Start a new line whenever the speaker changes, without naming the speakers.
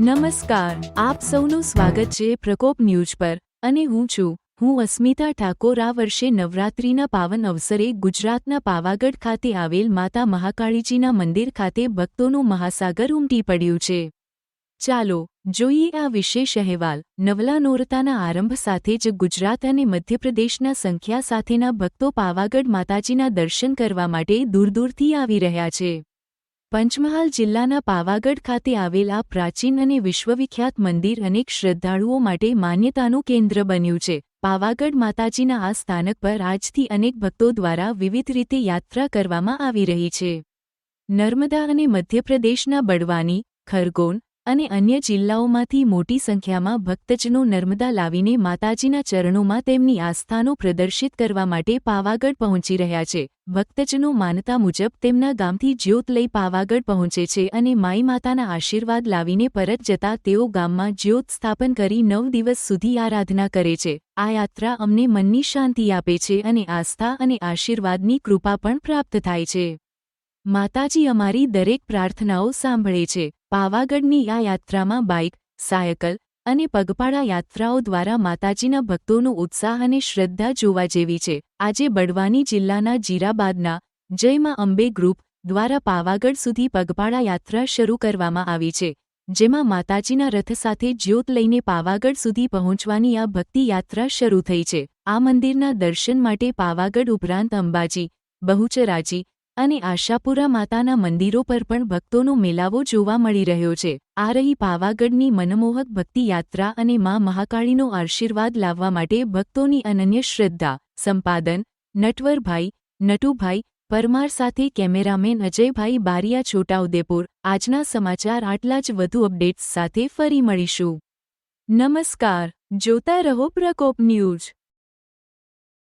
નમસ્કાર, આપ સૌનું સ્વાગત છે પ્રકોપ ન્યૂઝ પર. અને હું છું, હું અસ્મિતા ઠાકોર આ વર્ષે નવરાત્રિના પાવન અવસરે ગુજરાતના પાવાગઢ ખાતે આવેલ માતા મહાકાળીજીના મંદિર ખાતે ભક્તોનું મહાસાગર ઉમટી પડ્યું છે. ચાલો, જોઈએ આ વિશેષ અહેવાલ. નવલા નોરતાના આરંભ સાથે જ ગુજરાત અને મધ્યપ્રદેશના સંખ્યા સાથેના ભક્તો પાવાગઢ માતાજીના દર્શન કરવા માટે દૂર દૂરથી આવી રહ્યા છે. પંચમહાલ જિલ્લાના પાવાગઢ ખાતે આવેલ પ્રાચીન અને વિશ્વવિખ્યાત મંદિર અનેક શ્રદ્ધાળુઓ માટે માન્યતાનું કેન્દ્ર બન્યું છે. પાવાગઢ માતાજીના આ સ્થાનક પર આજથી અનેક ભક્તો દ્વારા વિવિધ રીતે યાત્રા કરવામાં આવી રહી છે. નર્મદા અને મધ્યપ્રદેશના બડવાની ખરગોન અને અન્ય જિલ્લાઓમાંથી મોટી સંખ્યામાં ભક્તજનો નર્મદા લાવીને માતાજીના ચરણોમાં તેમની આસ્થાનો પ્રદર્શિત કરવા માટે પાવાગઢ પહોંચી રહ્યા છે. ભક્તજનો માનતા મુજબ તેમના ગામથી જ્યોત લઈ પાવાગઢ પહોંચે છે અને માઈ માતાના આશીર્વાદ લાવીને પરત જતા તેઓ ગામમાં જ્યોત સ્થાપન કરી નવ દિવસ સુધી આરાધના કરે છે. આ યાત્રા અમને મનની શાંતિ આપે છે અને આસ્થા અને આશીર્વાદની કૃપા પણ પ્રાપ્ત થાય છે. માતાજી અમારી દરેક પ્રાર્થનાઓ સાંભળે છે. પાવાગઢની આ યાત્રામાં બાઇક, સાયકલ અને પગપાળા યાત્રાઓ દ્વારા માતાજીના ભક્તોનો ઉત્સાહ અને શ્રદ્ધા જોવા જેવી છે. આજે બડવાની જિલ્લાના જીરાબાદના જયમાં અંબે ગ્રુપ દ્વારા પાવાગઢ સુધી પગપાળા યાત્રા શરૂ કરવામાં આવી છે, જેમાં માતાજીના રથ સાથે જ્યોત લઈને પાવાગઢ સુધી પહોંચવાની આ ભક્તિ યાત્રા શરૂ થઈ છે. આ મંદિરના દર્શન માટે પાવાગઢ ઉપરાંત અંબાજી, બહુચરાજી અને આશાપુરા માતાના મંદિરો પર પણ ભક્તોનો મેલાવો જોવા મળી રહ્યો છે. આ રહી પાવાગઢની મનમોહક ભક્તિ યાત્રા અને મા મહાકાળીનો આશીર્વાદ લાવવા માટે ભક્તોની અનન્ય શ્રદ્ધા, સંપાદન, નટવરભાઈ, નટુભાઈ, પરમાર સાથે કેમેરામેન અજયભાઈ બારિયા, છોટાઉદેપુર. આજના સમાચાર આટલા જ વધુ અપડેટ્સ સાથે ફરી મળીશું. નમસ્કાર. જોતા રહો પ્રકોપ ન્યૂઝ.